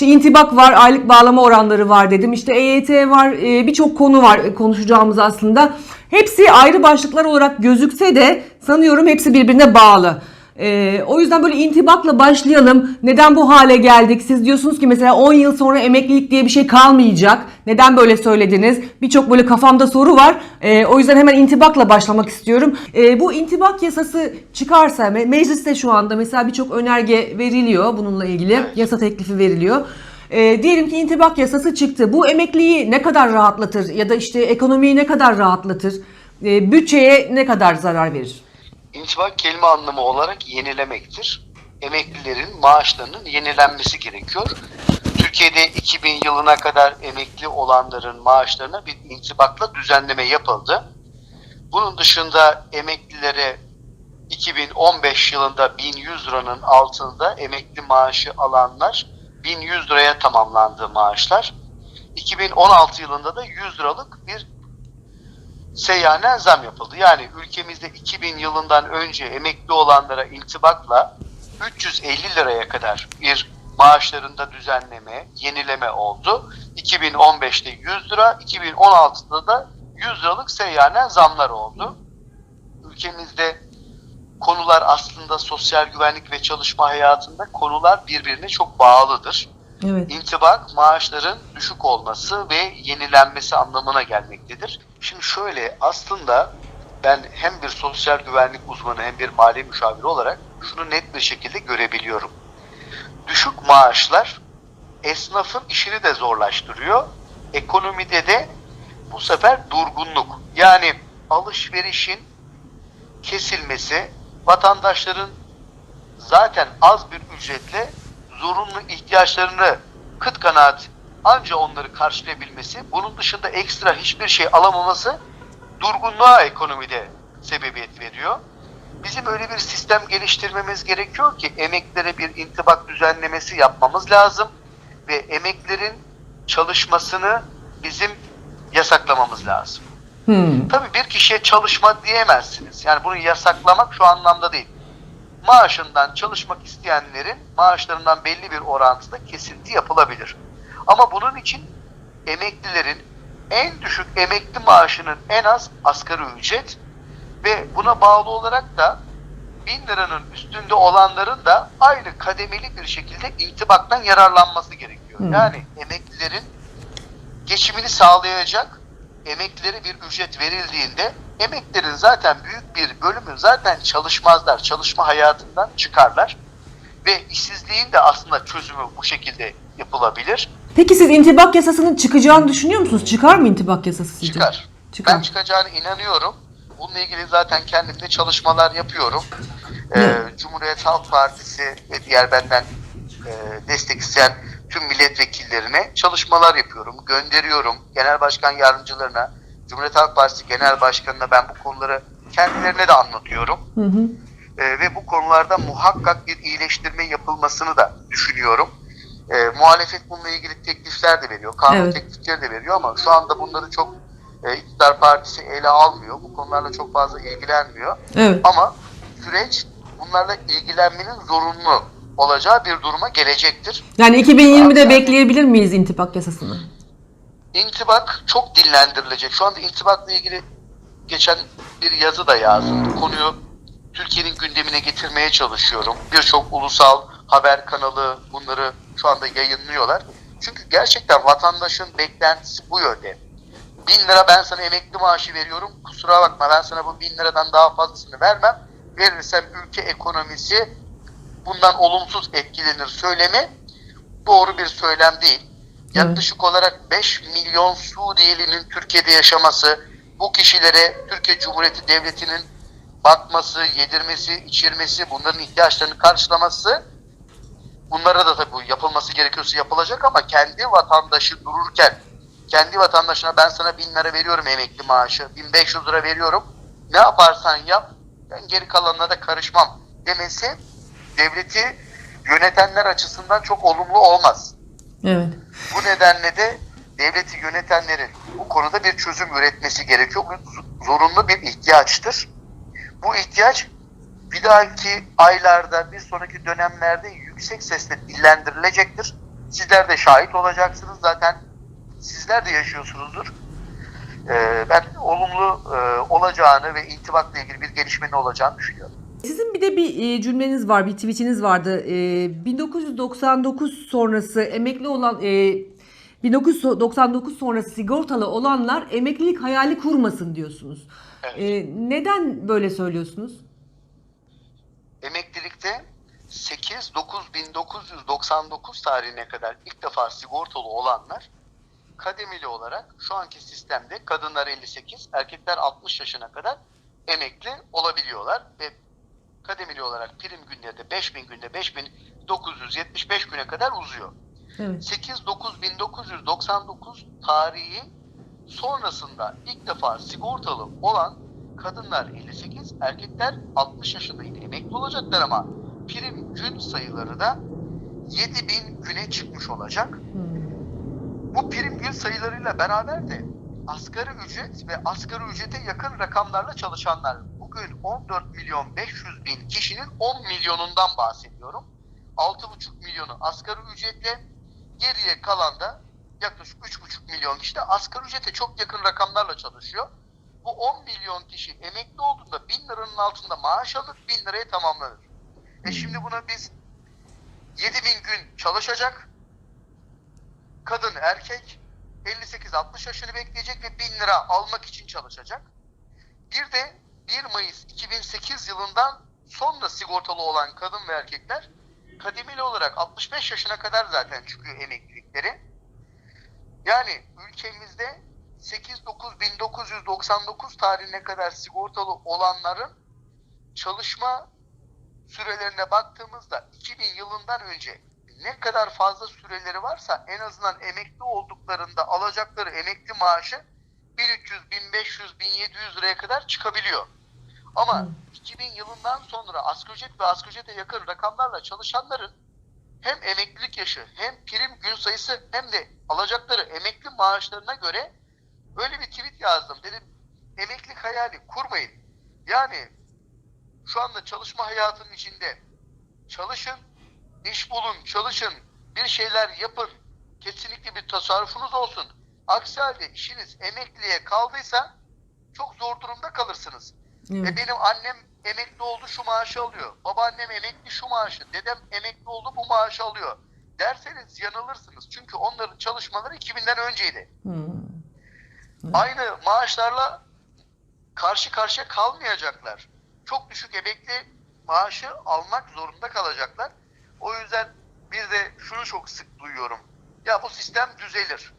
İşte intibak var, aylık bağlama oranları var dedim. İşte EYT var, e, birçok konu var e, konuşacağımız aslında. Hepsi ayrı başlıklar olarak gözükse de sanıyorum hepsi birbirine bağlı. Ee, o yüzden böyle intibakla başlayalım. Neden bu hale geldik? Siz diyorsunuz ki mesela 10 yıl sonra emeklilik diye bir şey kalmayacak. Neden böyle söylediniz? Birçok böyle kafamda soru var. Ee, o yüzden hemen intibakla başlamak istiyorum. Ee, bu intibak yasası çıkarsa me- mecliste şu anda mesela birçok önerge veriliyor bununla ilgili. Yasa teklifi veriliyor. Ee, diyelim ki intibak yasası çıktı. Bu emekliyi ne kadar rahatlatır ya da işte ekonomiyi ne kadar rahatlatır? Ee, bütçeye ne kadar zarar verir? İntibak kelime anlamı olarak yenilemektir. Emeklilerin maaşlarının yenilenmesi gerekiyor. Türkiye'de 2000 yılına kadar emekli olanların maaşlarına bir intibakla düzenleme yapıldı. Bunun dışında emeklilere 2015 yılında 1100 liranın altında emekli maaşı alanlar 1100 liraya tamamlandı maaşlar. 2016 yılında da 100 liralık bir seyyanen zam yapıldı. Yani ülkemizde 2000 yılından önce emekli olanlara intibakla 350 liraya kadar bir maaşlarında düzenleme, yenileme oldu. 2015'te 100 lira, 2016'da da 100 liralık seyyanen zamlar oldu. Ülkemizde konular aslında sosyal güvenlik ve çalışma hayatında konular birbirine çok bağlıdır. Evet. İntibak maaşların düşük olması ve yenilenmesi anlamına gelmektedir. Şimdi şöyle aslında ben hem bir sosyal güvenlik uzmanı hem bir mali müşaviri olarak şunu net bir şekilde görebiliyorum. Düşük maaşlar esnafın işini de zorlaştırıyor. Ekonomide de bu sefer durgunluk. Yani alışverişin kesilmesi, vatandaşların zaten az bir ücretle zorunlu ihtiyaçlarını kıt kanaat anca onları karşılayabilmesi, bunun dışında ekstra hiçbir şey alamaması durgunluğa ekonomide sebebiyet veriyor. Bizim öyle bir sistem geliştirmemiz gerekiyor ki emeklilere bir intibak düzenlemesi yapmamız lazım ve emeklerin çalışmasını bizim yasaklamamız lazım. Hmm. Tabii bir kişiye çalışma diyemezsiniz. Yani bunu yasaklamak şu anlamda değil. Maaşından çalışmak isteyenlerin maaşlarından belli bir orantıda kesinti yapılabilir. Ama bunun için emeklilerin en düşük emekli maaşının en az asgari ücret ve buna bağlı olarak da 1000 liranın üstünde olanların da aynı kademeli bir şekilde intibaktan yararlanması gerekiyor. Hmm. Yani emeklilerin geçimini sağlayacak emeklilere bir ücret verildiğinde emeklerin zaten büyük bir bölümü zaten çalışmazlar. Çalışma hayatından çıkarlar. Ve işsizliğin de aslında çözümü bu şekilde yapılabilir. Peki siz intibak yasasının çıkacağını düşünüyor musunuz? Çıkar mı intibak yasası sizce? Çıkar. Çıkar. Ben çıkacağına inanıyorum. Bununla ilgili zaten kendimde çalışmalar yapıyorum. Ee. Cumhuriyet Halk Partisi ve diğer benden e, destek isteyen tüm milletvekillerine çalışmalar yapıyorum. Gönderiyorum. Genel başkan yardımcılarına, Cumhuriyet Halk Partisi Genel Başkanı'na ben bu konuları kendilerine de anlatıyorum. Hı hı. Ee, ve bu konularda muhakkak bir iyileştirme yapılmasını da düşünüyorum. Ee, muhalefet bununla ilgili teklifler de veriyor, kanun Evet. teklifleri de veriyor ama şu anda bunları çok e, iktidar partisi ele almıyor. Bu konularla çok fazla ilgilenmiyor. Evet. Ama süreç bunlarla ilgilenmenin zorunlu olacağı bir duruma gelecektir. Yani 2020'de Yani- bekleyebilir miyiz intibak yasasını? İntibak çok dillendirilecek. Şu anda intibakla ilgili geçen bir yazı da yazdım. Bu konuyu Türkiye'nin gündemine getirmeye çalışıyorum. Birçok ulusal haber kanalı bunları şu anda yayınlıyorlar. Çünkü gerçekten vatandaşın beklentisi bu yönde. Bin lira ben sana emekli maaşı veriyorum. Kusura bakma ben sana bu bin liradan daha fazlasını vermem. Verirsem ülke ekonomisi bundan olumsuz etkilenir söylemi doğru bir söylem değil. Yaklaşık olarak 5 milyon Suriyelinin Türkiye'de yaşaması, bu kişilere Türkiye Cumhuriyeti Devleti'nin bakması, yedirmesi, içirmesi, bunların ihtiyaçlarını karşılaması bunlara da tabii yapılması gerekiyorsa yapılacak ama kendi vatandaşı dururken kendi vatandaşına ben sana bin lira veriyorum emekli maaşı, 1500 lira veriyorum. Ne yaparsan yap, ben geri kalanına da karışmam demesi devleti yönetenler açısından çok olumlu olmaz. Evet. Bu nedenle de devleti yönetenlerin bu konuda bir çözüm üretmesi gerekiyor. Bu zorunlu bir ihtiyaçtır. Bu ihtiyaç bir dahaki aylarda, bir sonraki dönemlerde yüksek sesle dillendirilecektir. Sizler de şahit olacaksınız. Zaten sizler de yaşıyorsunuzdur. Ee, ben olumlu e, olacağını ve intibakla ilgili bir gelişmenin olacağını düşünüyorum. Sizin bir de bir e, cümleniz var, bir tweetiniz vardı. E, 1999 sonrası emekli olan e, 1999 sonrası sigortalı olanlar emeklilik hayali kurmasın diyorsunuz. Evet. E, neden böyle söylüyorsunuz? Emeklilikte 8-9-1999 tarihine kadar ilk defa sigortalı olanlar kademeli olarak şu anki sistemde kadınlar 58, erkekler 60 yaşına kadar emekli olabiliyorlar ve kademeli olarak prim günleri de 5000 günde 5975 güne kadar uzuyor. Evet. 8-9-1999 tarihi sonrasında ilk defa sigortalı olan kadınlar 58, erkekler 60 yaşındaydı emekli olacaklar ama prim gün sayıları da 7000 güne çıkmış olacak. Hmm. Bu prim gün sayılarıyla beraber de asgari ücret ve asgari ücrete yakın rakamlarla çalışanlar. Bugün 14 milyon 500 bin kişinin 10 milyonundan bahsediyorum. 6,5 milyonu asgari ücretle geriye kalan da yaklaşık 3,5 milyon kişi de asgari ücrete çok yakın rakamlarla çalışıyor. Bu 10 milyon kişi emekli olduğunda 1000 liranın altında maaş alır 1000 liraya tamamlanır. E şimdi buna biz 7000 gün çalışacak kadın erkek 58-60 yaşını bekleyecek ve 1000 lira almak için çalışacak. Bir de 1 Mayıs 2008 yılından sonra sigortalı olan kadın ve erkekler kademeli olarak 65 yaşına kadar zaten çıkıyor emeklilikleri. Yani ülkemizde 8-9-1999 tarihine kadar sigortalı olanların çalışma sürelerine baktığımızda 2000 yılından önce ne kadar fazla süreleri varsa en azından emekli olduklarında alacakları emekli maaşı 1300, 1500, 1700 liraya kadar çıkabiliyor. Ama 2000 yılından sonra asgari ücret ve asgari ücrete yakın rakamlarla çalışanların hem emeklilik yaşı hem prim gün sayısı hem de alacakları emekli maaşlarına göre böyle bir tweet yazdım. Dedim emeklilik hayali kurmayın. Yani şu anda çalışma hayatının içinde çalışın, iş bulun, çalışın, bir şeyler yapın. Kesinlikle bir tasarrufunuz olsun. Aksi halde işiniz emekliye kaldıysa çok zor durumda kalırsınız. Evet. E benim annem emekli oldu şu maaşı alıyor. Babaannem emekli şu maaşı. Dedem emekli oldu bu maaşı alıyor. Derseniz yanılırsınız. Çünkü onların çalışmaları 2000'den önceydi. Hmm. Aynı maaşlarla karşı karşıya kalmayacaklar. Çok düşük emekli maaşı almak zorunda kalacaklar. O yüzden bir de şunu çok sık duyuyorum. Ya bu sistem düzelir.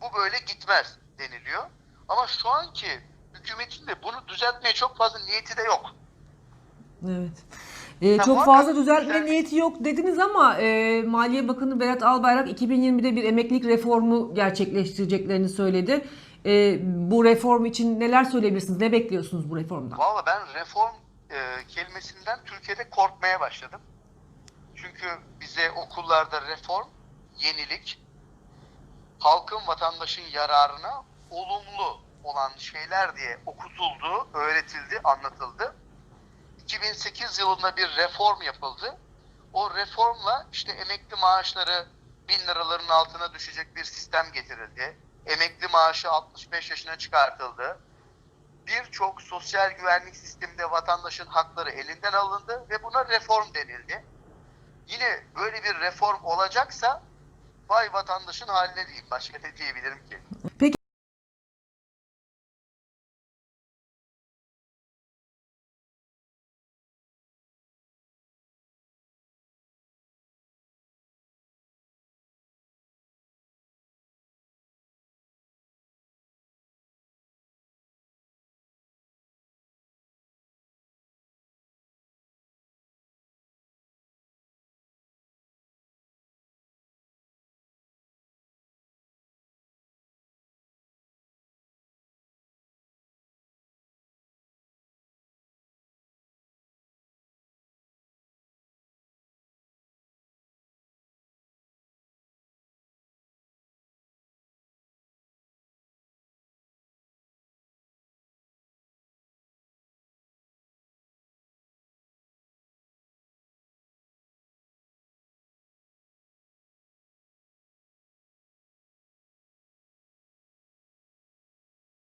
Bu böyle gitmez deniliyor. Ama şu anki hükümetin de bunu düzeltmeye çok fazla niyeti de yok. Evet. Ee, çok fazla düzeltme düzeltme- niyeti yok dediniz ama e, Maliye Bakanı Berat Albayrak 2020'de bir emeklilik reformu gerçekleştireceklerini söyledi. E, bu reform için neler söyleyebilirsiniz? Ne bekliyorsunuz bu reformdan? Valla ben reform e, kelimesinden Türkiye'de korkmaya başladım. Çünkü bize okullarda reform, yenilik, halkın vatandaşın yararına olumlu olan şeyler diye okutuldu, öğretildi, anlatıldı. 2008 yılında bir reform yapıldı. O reformla işte emekli maaşları bin liraların altına düşecek bir sistem getirildi. Emekli maaşı 65 yaşına çıkartıldı birçok sosyal güvenlik sisteminde vatandaşın hakları elinden alındı ve buna reform denildi. Yine böyle bir reform olacaksa vay vatandaşın haline diyeyim. Başka ne diyebilirim ki? Peki